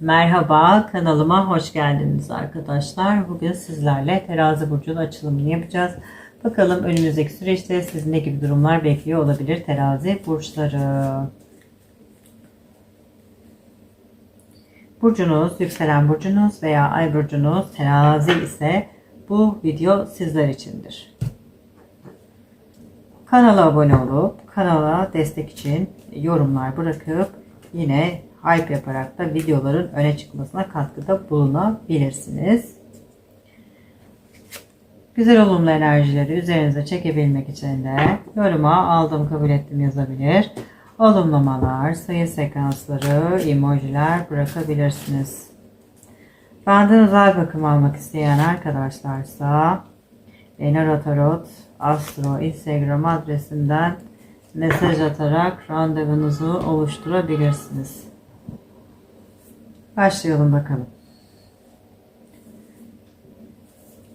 Merhaba kanalıma hoş geldiniz arkadaşlar. Bugün sizlerle terazi burcunun açılımını yapacağız. Bakalım önümüzdeki süreçte sizi ne gibi durumlar bekliyor olabilir terazi burçları. Burcunuz, yükselen burcunuz veya ay burcunuz terazi ise bu video sizler içindir. Kanala abone olup kanala destek için yorumlar bırakıp yine hype yaparak da videoların öne çıkmasına katkıda bulunabilirsiniz. Güzel olumlu enerjileri üzerinize çekebilmek için de yoruma aldım kabul ettim yazabilir. Olumlamalar, sayı sekansları, emojiler bırakabilirsiniz. Benden özel bakım almak isteyen arkadaşlarsa Enara Tarot Astro Instagram adresinden mesaj atarak randevunuzu oluşturabilirsiniz. Başlayalım bakalım.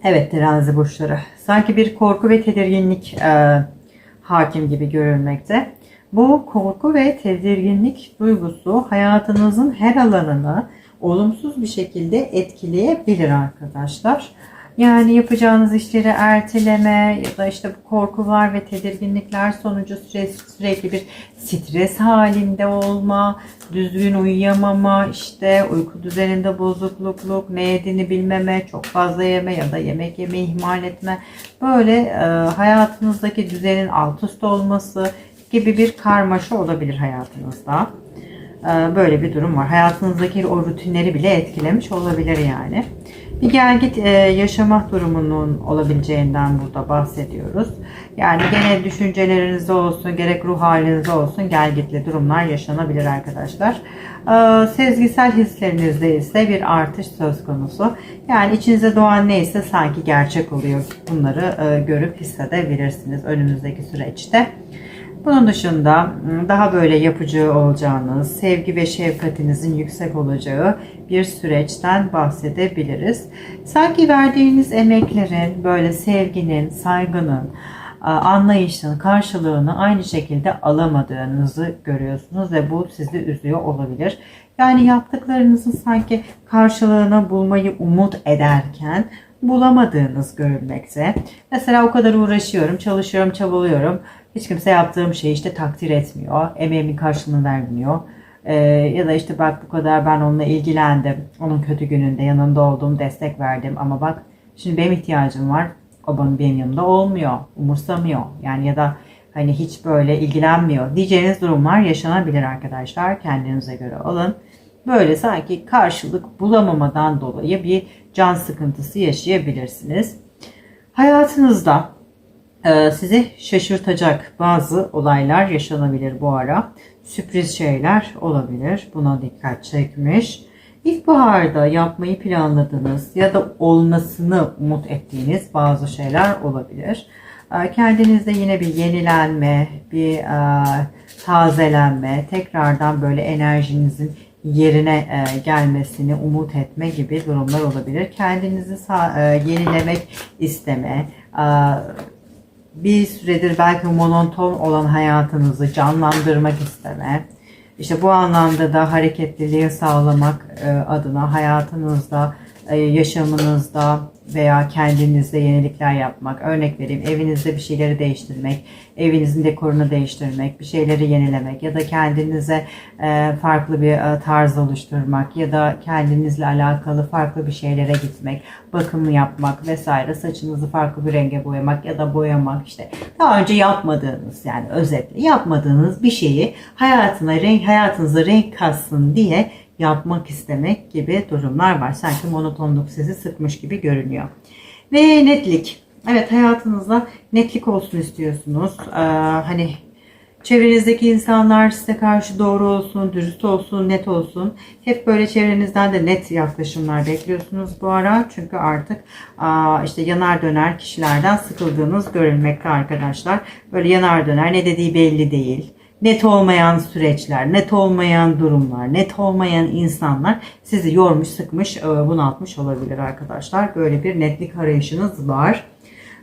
Evet terazi burçları. Sanki bir korku ve tedirginlik e, hakim gibi görülmekte. Bu korku ve tedirginlik duygusu hayatınızın her alanını olumsuz bir şekilde etkileyebilir arkadaşlar. Yani yapacağınız işleri erteleme ya da işte bu korkular ve tedirginlikler sonucu sürekli bir stres halinde olma, düzgün uyuyamama, işte uyku düzeninde bozukluk, ne yediğini bilmeme, çok fazla yeme ya da yemek yeme ihmal etme. Böyle e, hayatınızdaki düzenin alt üst olması gibi bir karmaşa olabilir hayatınızda. E, böyle bir durum var. Hayatınızdaki o rutinleri bile etkilemiş olabilir yani. Bir gel git e, yaşama durumunun olabileceğinden burada bahsediyoruz. Yani genel düşüncelerinizde olsun, gerek ruh halinizde olsun gel gitli durumlar yaşanabilir arkadaşlar. E, sezgisel hislerinizde ise bir artış söz konusu. Yani içinize doğan neyse sanki gerçek oluyor. Bunları e, görüp hissedebilirsiniz önümüzdeki süreçte. Bunun dışında daha böyle yapıcı olacağınız, sevgi ve şefkatinizin yüksek olacağı bir süreçten bahsedebiliriz. Sanki verdiğiniz emeklerin, böyle sevginin, saygının, anlayışın karşılığını aynı şekilde alamadığınızı görüyorsunuz ve bu sizi üzüyor olabilir. Yani yaptıklarınızın sanki karşılığını bulmayı umut ederken bulamadığınız görülmekte. Mesela o kadar uğraşıyorum, çalışıyorum, çabalıyorum. Hiç kimse yaptığım şeyi işte takdir etmiyor. Emeğimin karşılığını vermiyor. Ee, ya da işte bak bu kadar ben onunla ilgilendim. Onun kötü gününde yanında olduğum destek verdim. Ama bak şimdi benim ihtiyacım var. O bana benim yanımda olmuyor. Umursamıyor. Yani ya da hani hiç böyle ilgilenmiyor diyeceğiniz durumlar yaşanabilir arkadaşlar. Kendinize göre alın. Böyle sanki karşılık bulamamadan dolayı bir can sıkıntısı yaşayabilirsiniz. Hayatınızda sizi şaşırtacak bazı olaylar yaşanabilir bu ara. Sürpriz şeyler olabilir. Buna dikkat çekmiş. İlkbaharda yapmayı planladığınız ya da olmasını umut ettiğiniz bazı şeyler olabilir. E, kendinizde yine bir yenilenme, bir e, tazelenme, tekrardan böyle enerjinizin yerine e, gelmesini umut etme gibi durumlar olabilir. Kendinizi e, yenilemek isteme, bir süredir belki monoton olan hayatınızı canlandırmak isteme, işte bu anlamda da hareketliliği sağlamak adına hayatınızda, yaşamınızda veya kendinizde yenilikler yapmak. Örnek vereyim evinizde bir şeyleri değiştirmek, evinizin dekorunu değiştirmek, bir şeyleri yenilemek ya da kendinize e, farklı bir e, tarz oluşturmak ya da kendinizle alakalı farklı bir şeylere gitmek, bakımı yapmak vesaire, saçınızı farklı bir renge boyamak ya da boyamak işte daha önce yapmadığınız yani özetle yapmadığınız bir şeyi hayatına renk hayatınıza renk katsın diye yapmak istemek gibi durumlar var. Sanki monotonluk sizi sıkmış gibi görünüyor. Ve netlik. Evet hayatınızda netlik olsun istiyorsunuz. Ee, hani çevrenizdeki insanlar size karşı doğru olsun, dürüst olsun, net olsun. Hep böyle çevrenizden de net yaklaşımlar bekliyorsunuz bu ara. Çünkü artık işte yanar döner kişilerden sıkıldığınız görülmekte arkadaşlar. Böyle yanar döner ne dediği belli değil net olmayan süreçler, net olmayan durumlar, net olmayan insanlar sizi yormuş, sıkmış, e, bunaltmış olabilir arkadaşlar. Böyle bir netlik arayışınız var.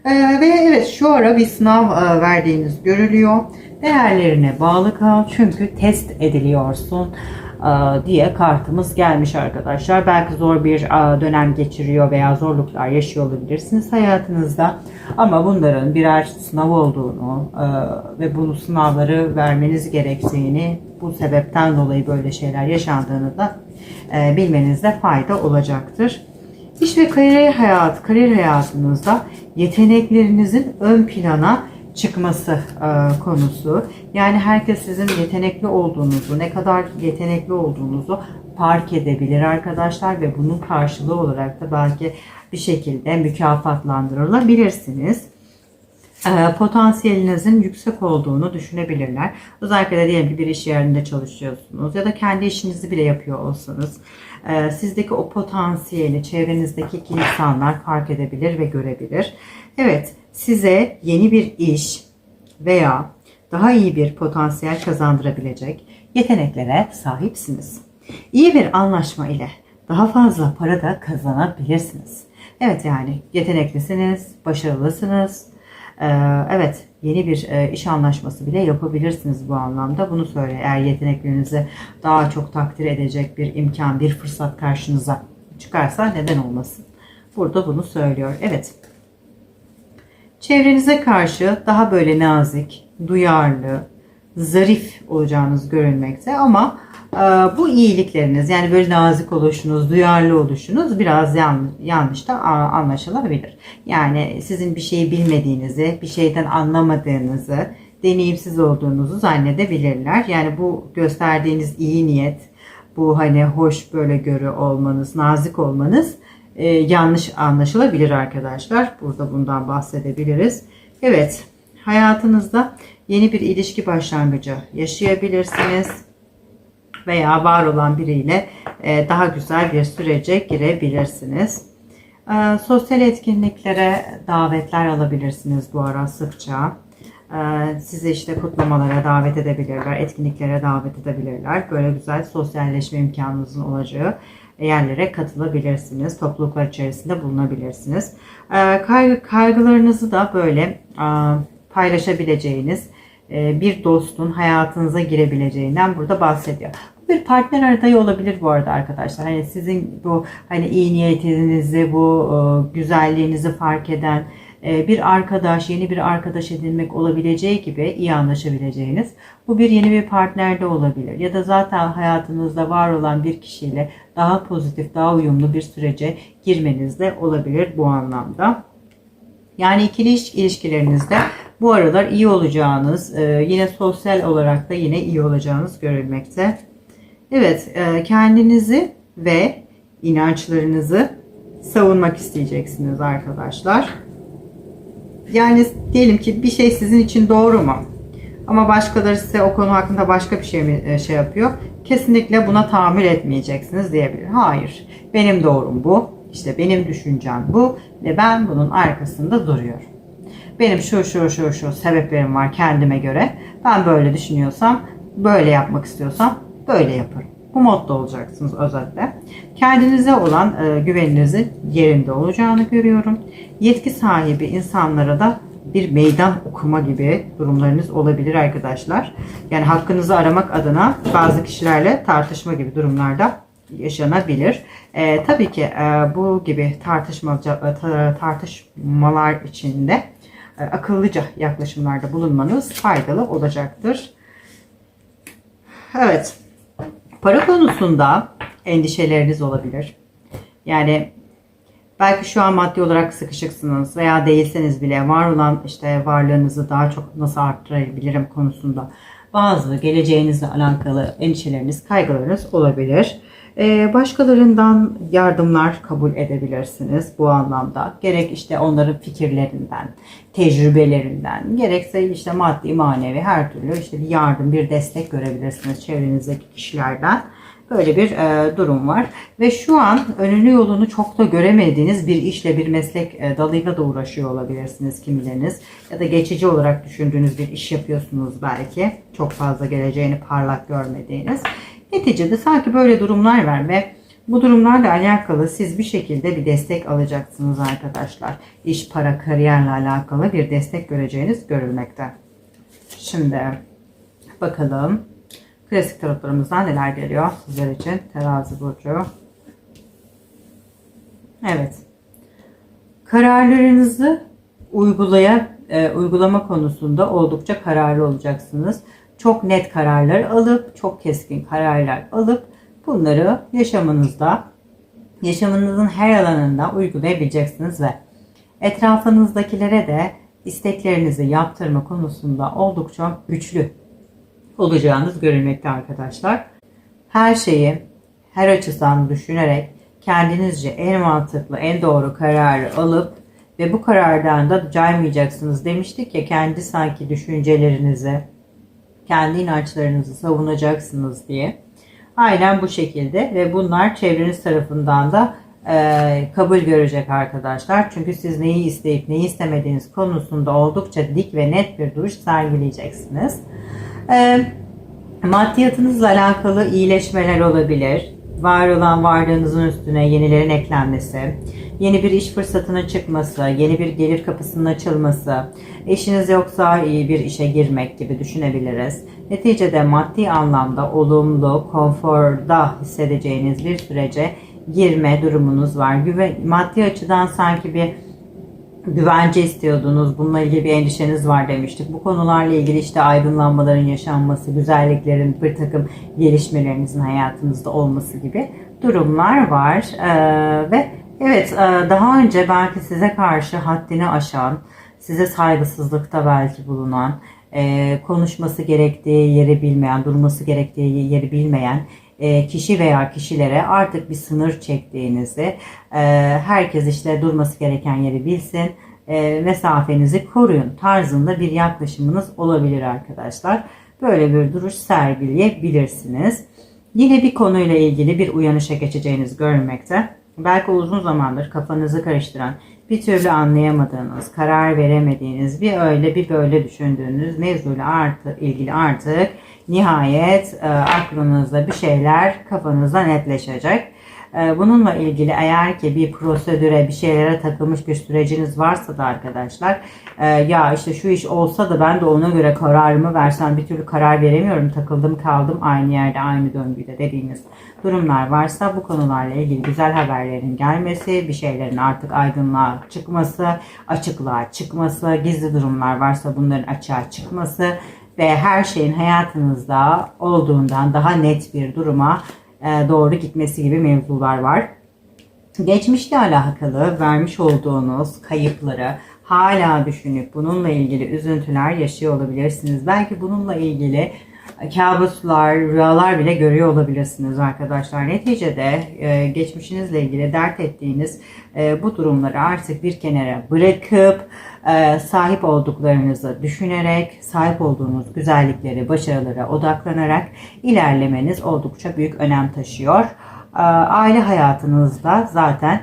Ee, ve evet şu ara bir sınav e, verdiğiniz görülüyor. Değerlerine bağlı kal çünkü test ediliyorsun. E, diye kartımız gelmiş arkadaşlar. Belki zor bir e, dönem geçiriyor veya zorluklar yaşıyor olabilirsiniz hayatınızda. Ama bunların birer sınav olduğunu e, ve bu sınavları vermeniz gerektiğini, bu sebepten dolayı böyle şeyler yaşandığını da bilmenizde fayda olacaktır. İş ve kariyer hayat, kariyer hayatınızda yeteneklerinizin ön plana çıkması konusu. Yani herkes sizin yetenekli olduğunuzu, ne kadar yetenekli olduğunuzu fark edebilir arkadaşlar ve bunun karşılığı olarak da belki bir şekilde mükafatlandırılabilirsiniz e, potansiyelinizin yüksek olduğunu düşünebilirler. Özellikle de diyelim ki bir iş yerinde çalışıyorsunuz ya da kendi işinizi bile yapıyor olsanız e, sizdeki o potansiyeli çevrenizdeki insanlar fark edebilir ve görebilir. Evet size yeni bir iş veya daha iyi bir potansiyel kazandırabilecek yeteneklere sahipsiniz. İyi bir anlaşma ile daha fazla para da kazanabilirsiniz. Evet yani yeteneklisiniz, başarılısınız, ee, evet yeni bir e, iş anlaşması bile yapabilirsiniz bu anlamda. Bunu söyle eğer yeteneklerinizi daha çok takdir edecek bir imkan, bir fırsat karşınıza çıkarsa neden olmasın. Burada bunu söylüyor. Evet. Çevrenize karşı daha böyle nazik, duyarlı, zarif olacağınız görünmekte ama e, bu iyilikleriniz yani böyle nazik oluşunuz, duyarlı oluşunuz biraz yanlış, yanlış da anlaşılabilir. Yani sizin bir şeyi bilmediğinizi, bir şeyden anlamadığınızı, deneyimsiz olduğunuzu zannedebilirler. Yani bu gösterdiğiniz iyi niyet, bu hani hoş böyle görü olmanız, nazik olmanız e, yanlış anlaşılabilir arkadaşlar. Burada bundan bahsedebiliriz. Evet, hayatınızda yeni bir ilişki başlangıcı yaşayabilirsiniz veya var olan biriyle e, daha güzel bir sürece girebilirsiniz. E, sosyal etkinliklere davetler alabilirsiniz bu ara sıkça. E, sizi işte kutlamalara davet edebilirler, etkinliklere davet edebilirler. Böyle güzel sosyalleşme imkanınızın olacağı yerlere katılabilirsiniz. Topluluklar içerisinde bulunabilirsiniz. Kaygı, kaygılarınızı da böyle paylaşabileceğiniz bir dostun hayatınıza girebileceğinden burada bahsediyor bir partner adayı olabilir bu arada arkadaşlar. Hani sizin bu hani iyi niyetinizi, bu e, güzelliğinizi fark eden e, bir arkadaş, yeni bir arkadaş edinmek olabileceği gibi iyi anlaşabileceğiniz. Bu bir yeni bir partner de olabilir. Ya da zaten hayatınızda var olan bir kişiyle daha pozitif, daha uyumlu bir sürece girmeniz de olabilir bu anlamda. Yani ikili ilişkilerinizde bu aralar iyi olacağınız, e, yine sosyal olarak da yine iyi olacağınız görülmekte. Evet, e, kendinizi ve inançlarınızı savunmak isteyeceksiniz arkadaşlar. Yani diyelim ki bir şey sizin için doğru mu? Ama başkaları size o konu hakkında başka bir şey mi e, şey yapıyor? Kesinlikle buna tahammül etmeyeceksiniz diyebilir. Hayır, benim doğrum bu. İşte benim düşüncem bu ve ben bunun arkasında duruyorum. Benim şu şu şu şu sebeplerim var kendime göre. Ben böyle düşünüyorsam, böyle yapmak istiyorsam böyle yaparım. Bu modda olacaksınız özetle. Kendinize olan e, güveninizin yerinde olacağını görüyorum. Yetki sahibi insanlara da bir meydan okuma gibi durumlarınız olabilir arkadaşlar. Yani hakkınızı aramak adına bazı kişilerle tartışma gibi durumlarda yaşanabilir. E, tabii ki e, bu gibi tartışma, e, tartışmalar içinde akıllıca yaklaşımlarda bulunmanız faydalı olacaktır. Evet. Para konusunda endişeleriniz olabilir. Yani belki şu an maddi olarak sıkışıksınız veya değilseniz bile var olan işte varlığınızı daha çok nasıl arttırabilirim konusunda bazı geleceğinizle alakalı endişeleriniz, kaygılarınız olabilir. Ee, başkalarından yardımlar kabul edebilirsiniz bu anlamda. Gerek işte onların fikirlerinden, tecrübelerinden, gerekse işte maddi, manevi her türlü işte bir yardım, bir destek görebilirsiniz çevrenizdeki kişilerden. Böyle bir e, durum var. Ve şu an önünü yolunu çok da göremediğiniz bir işle, bir meslek e, dalıyla da uğraşıyor olabilirsiniz kimileriniz. Ya da geçici olarak düşündüğünüz bir iş yapıyorsunuz belki. Çok fazla geleceğini parlak görmediğiniz. Neticede sanki böyle durumlar var ve bu durumlarla alakalı siz bir şekilde bir destek alacaksınız arkadaşlar. İş, para, kariyerle alakalı bir destek göreceğiniz görülmekte. Şimdi bakalım Klasik tarotlarımızdan neler geliyor sizler için terazi burcu. Evet. Kararlarınızı uygulaya e, uygulama konusunda oldukça kararlı olacaksınız. Çok net kararlar alıp, çok keskin kararlar alıp bunları yaşamınızda, yaşamınızın her alanında uygulayabileceksiniz ve etrafınızdakilere de isteklerinizi yaptırma konusunda oldukça güçlü olacağınız görülmekte arkadaşlar. Her şeyi her açıdan düşünerek kendinizce en mantıklı, en doğru kararı alıp ve bu karardan da caymayacaksınız demiştik ya kendi sanki düşüncelerinizi, kendi inançlarınızı savunacaksınız diye. Aynen bu şekilde ve bunlar çevreniz tarafından da e, kabul görecek arkadaşlar. Çünkü siz neyi isteyip neyi istemediğiniz konusunda oldukça dik ve net bir duruş sergileyeceksiniz. E, maddiyatınızla alakalı iyileşmeler olabilir. Var olan varlığınızın üstüne yenilerin eklenmesi, yeni bir iş fırsatına çıkması, yeni bir gelir kapısının açılması, eşiniz yoksa iyi bir işe girmek gibi düşünebiliriz. Neticede maddi anlamda olumlu, konforda hissedeceğiniz bir sürece girme durumunuz var. Güve, maddi açıdan sanki bir güvence istiyordunuz. Bununla ilgili bir endişeniz var demiştik. Bu konularla ilgili işte aydınlanmaların yaşanması, güzelliklerin bir takım gelişmelerinizin hayatınızda olması gibi durumlar var. Ee, ve evet e, daha önce belki size karşı haddini aşan, size saygısızlıkta belki bulunan, e, konuşması gerektiği yeri bilmeyen, durması gerektiği yeri bilmeyen e, kişi veya kişilere artık bir sınır çektiğinizi, herkes işte durması gereken yeri bilsin, mesafenizi koruyun tarzında bir yaklaşımınız olabilir arkadaşlar. Böyle bir duruş sergileyebilirsiniz. Yine bir konuyla ilgili bir uyanışa geçeceğiniz görülmekte. Belki uzun zamandır kafanızı karıştıran, bir türlü anlayamadığınız, karar veremediğiniz, bir öyle bir böyle düşündüğünüz mevzuyla artı, ilgili artık nihayet e, aklınızda bir şeyler kafanızda netleşecek. E, bununla ilgili eğer ki bir prosedüre bir şeylere takılmış bir süreciniz varsa da arkadaşlar e, ya işte şu iş olsa da ben de ona göre kararımı versem bir türlü karar veremiyorum takıldım kaldım aynı yerde aynı döngüde dediğiniz durumlar varsa bu konularla ilgili güzel haberlerin gelmesi, bir şeylerin artık aydınlığa çıkması, açıklığa çıkması, gizli durumlar varsa bunların açığa çıkması ve her şeyin hayatınızda olduğundan daha net bir duruma doğru gitmesi gibi mevzular var. Geçmişle alakalı vermiş olduğunuz kayıpları hala düşünüp bununla ilgili üzüntüler yaşıyor olabilirsiniz. Belki bununla ilgili kabuslar, rüyalar bile görüyor olabilirsiniz arkadaşlar. Neticede e, geçmişinizle ilgili dert ettiğiniz e, bu durumları artık bir kenara bırakıp e, sahip olduklarınızı düşünerek, sahip olduğunuz güzellikleri, başarılara odaklanarak ilerlemeniz oldukça büyük önem taşıyor. E, aile hayatınızda zaten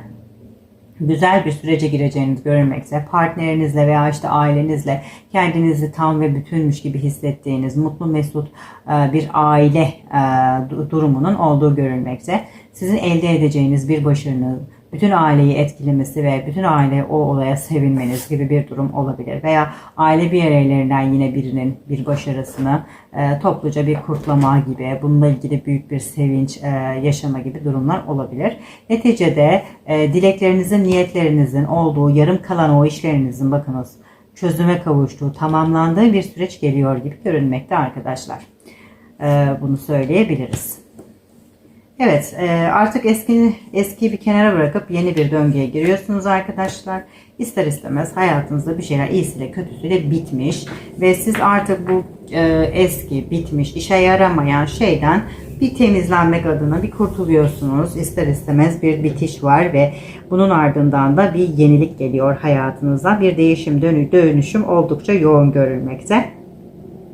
güzel bir sürece gireceğiniz görülmekte. Partnerinizle veya işte ailenizle kendinizi tam ve bütünmüş gibi hissettiğiniz mutlu mesut e, bir aile durumunun olduğu görülmekte. Sizin elde edeceğiniz bir başarınız, bütün aileyi etkilemesi ve bütün aile o olaya sevinmeniz gibi bir durum olabilir. Veya aile bireylerinden yine birinin bir başarısını e, topluca bir kurtlama gibi, bununla ilgili büyük bir sevinç e, yaşama gibi durumlar olabilir. Neticede e, dileklerinizin, niyetlerinizin olduğu, yarım kalan o işlerinizin bakınız çözüme kavuştuğu, tamamlandığı bir süreç geliyor gibi görünmekte arkadaşlar. E, bunu söyleyebiliriz. Evet e, artık eski eskiyi bir kenara bırakıp yeni bir döngüye giriyorsunuz arkadaşlar. İster istemez hayatınızda bir şeyler iyisiyle kötüsüyle bitmiş ve siz artık bu e, eski bitmiş işe yaramayan şeyden bir temizlenmek adına bir kurtuluyorsunuz. İster istemez bir bitiş var ve bunun ardından da bir yenilik geliyor hayatınıza. Bir değişim dönü dönüşüm oldukça yoğun görülmekte.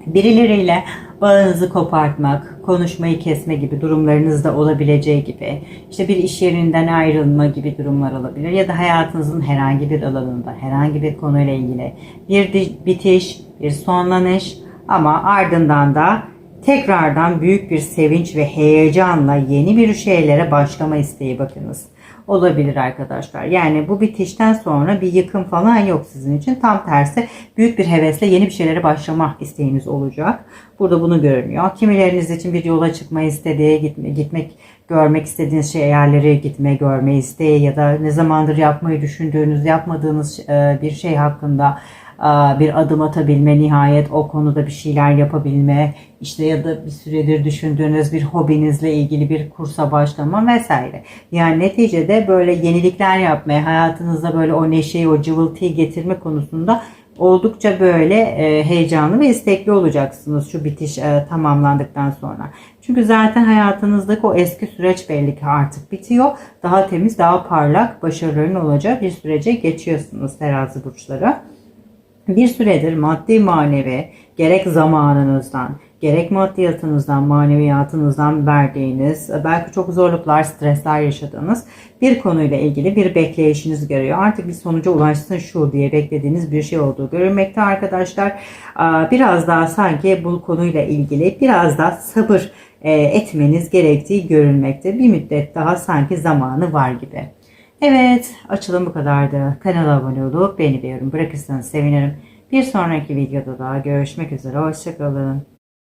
Birileriyle bağınızı kopartmak, konuşmayı kesme gibi durumlarınız da olabileceği gibi işte bir iş yerinden ayrılma gibi durumlar olabilir ya da hayatınızın herhangi bir alanında herhangi bir konuyla ilgili bir bitiş, bir sonlanış ama ardından da tekrardan büyük bir sevinç ve heyecanla yeni bir şeylere başlama isteği bakınız. Olabilir arkadaşlar. Yani bu bitişten sonra bir yıkım falan yok sizin için. Tam tersi büyük bir hevesle yeni bir şeylere başlama isteğiniz olacak. Burada bunu görünüyor. Kimileriniz için bir yola çıkma isteği, gitme, gitmek, görmek istediğiniz şey yerlere gitme, görme isteği ya da ne zamandır yapmayı düşündüğünüz, yapmadığınız e, bir şey hakkında bir adım atabilme, nihayet o konuda bir şeyler yapabilme, işte ya da bir süredir düşündüğünüz bir hobinizle ilgili bir kursa başlama vesaire. Yani neticede böyle yenilikler yapmaya, hayatınızda böyle o neşeyi, o cıvıltıyı getirme konusunda oldukça böyle e, heyecanlı ve istekli olacaksınız şu bitiş e, tamamlandıktan sonra. Çünkü zaten hayatınızdaki o eski süreç belli ki artık bitiyor. Daha temiz, daha parlak, başarıların olacağı bir sürece geçiyorsunuz terazi burçları bir süredir maddi manevi gerek zamanınızdan gerek maddiyatınızdan maneviyatınızdan verdiğiniz belki çok zorluklar stresler yaşadığınız bir konuyla ilgili bir bekleyişiniz görüyor. Artık bir sonuca ulaşsın şu diye beklediğiniz bir şey olduğu görülmekte arkadaşlar. Biraz daha sanki bu konuyla ilgili biraz daha sabır e, etmeniz gerektiği görülmekte. Bir müddet daha sanki zamanı var gibi. Evet, açılım bu kadardı. Kanala abone olup beni bir yorum bırakırsanız sevinirim. Bir sonraki videoda daha görüşmek üzere. Hoşçakalın.